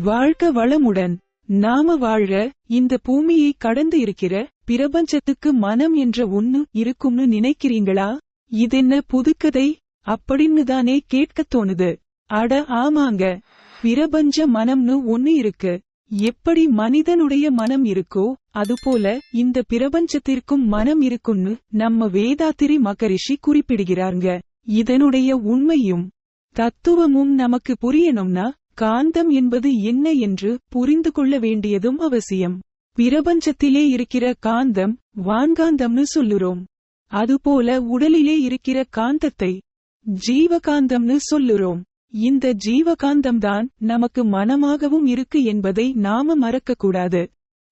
வாழ்க வளமுடன். நாம வாழ இந்த பூமியை கடந்து இருக்கிற பிரபஞ்சத்துக்கு மனம் என்ற ஒண்ணு இருக்கும்னு நினைக்கிறீங்களா? இதென்ன புதுக்கதை? அப்படின்னு தானே கேட்கத் தோணுது. அட ஆமாங்க. பிரபஞ்ச மனம்னு ஒண்ணு இருக்கு. எப்படி மனிதனுடைய மனம் இருக்கோ அதுபோல இந்த பிரபஞ்சத்திற்கும் மனம் இருக்கும்னு நம்ம வேதாத்திரி மகரிஷி குறிப்பிடுகிறாருங்க. இதனுடைய உண்மையும் தத்துவமும் நமக்கு புரியணும்னா காந்தம் என்பது என்ன என்று புரிந்து கொள்ள வேண்டியதும் அவசியம். பிரபஞ்சத்திலே இருக்கிற காந்தம் வான்காந்தம்னு சொல்லுறோம். அதுபோல உடலிலே இருக்கிற காந்தத்தை ஜீவகாந்தம்னு சொல்லுறோம். இந்த ஜீவகாந்தம்தான் நமக்கு மனமாகவும் இருக்கு என்பதை நாம மறக்கக்கூடாது.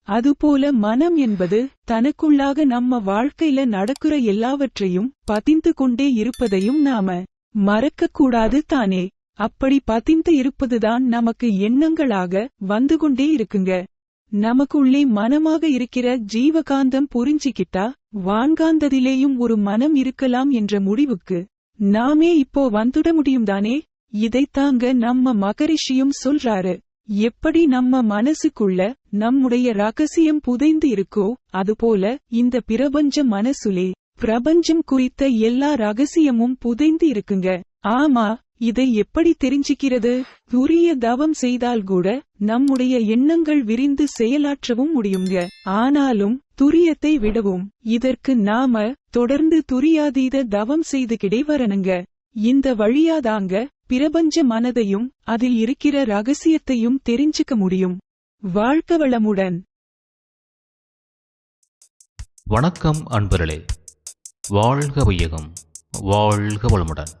அதுபோல மனம் என்பது தனக்குள்ளாக நம்ம வாழ்க்கையில நடக்கிற எல்லாவற்றையும் பதிந்து கொண்டே இருப்பதையும் நாம மறக்கக்கூடாது தானே. அப்படி பதிந்து இருப்பதுதான் நமக்கு எண்ணங்களாக வந்து கொண்டே இருக்குங்க. நமக்குள்ளே மனமாக இருக்கிற ஜீவகாந்தம் புரிஞ்சிக்கிட்டா வான்காந்ததிலேயும் ஒரு மனம் இருக்கலாம் என்ற முடிவுக்கு நாமே இப்போ வந்துட முடியும் தானே இதைத்தாங்க நம்ம மகரிஷியும் சொல்றாரு. எப்படி நம்ம மனசுக்குள்ள நம்முடைய ரகசியம் புதைந்து இருக்கோ அதுபோல இந்த பிரபஞ்ச மனசுலே பிரபஞ்சம் குறித்த எல்லா ரகசியமும் புதைந்து இருக்குங்க. ஆமா இதை எப்படி தெரிஞ்சுக்கிறது? துரிய தவம் செய்தால் கூட நம்முடைய எண்ணங்கள் விரிந்து செயலாற்றவும் முடியுங்க. ஆனாலும் துரியத்தை விடவும். இதற்கு நாம தொடர்ந்து துரியாதீத தவம் செய்துகிடே வரணுங்க இந்த வழியாதாங்க பிரபஞ்ச மனதையும் அதில் இருக்கிற ரகசியத்தையும் தெரிஞ்சுக்க முடியும். வாழ்க்க வளமுடன். வணக்கம் அன்பர்களே. வாழ்க வையகம். வாழ்க வளமுடன்.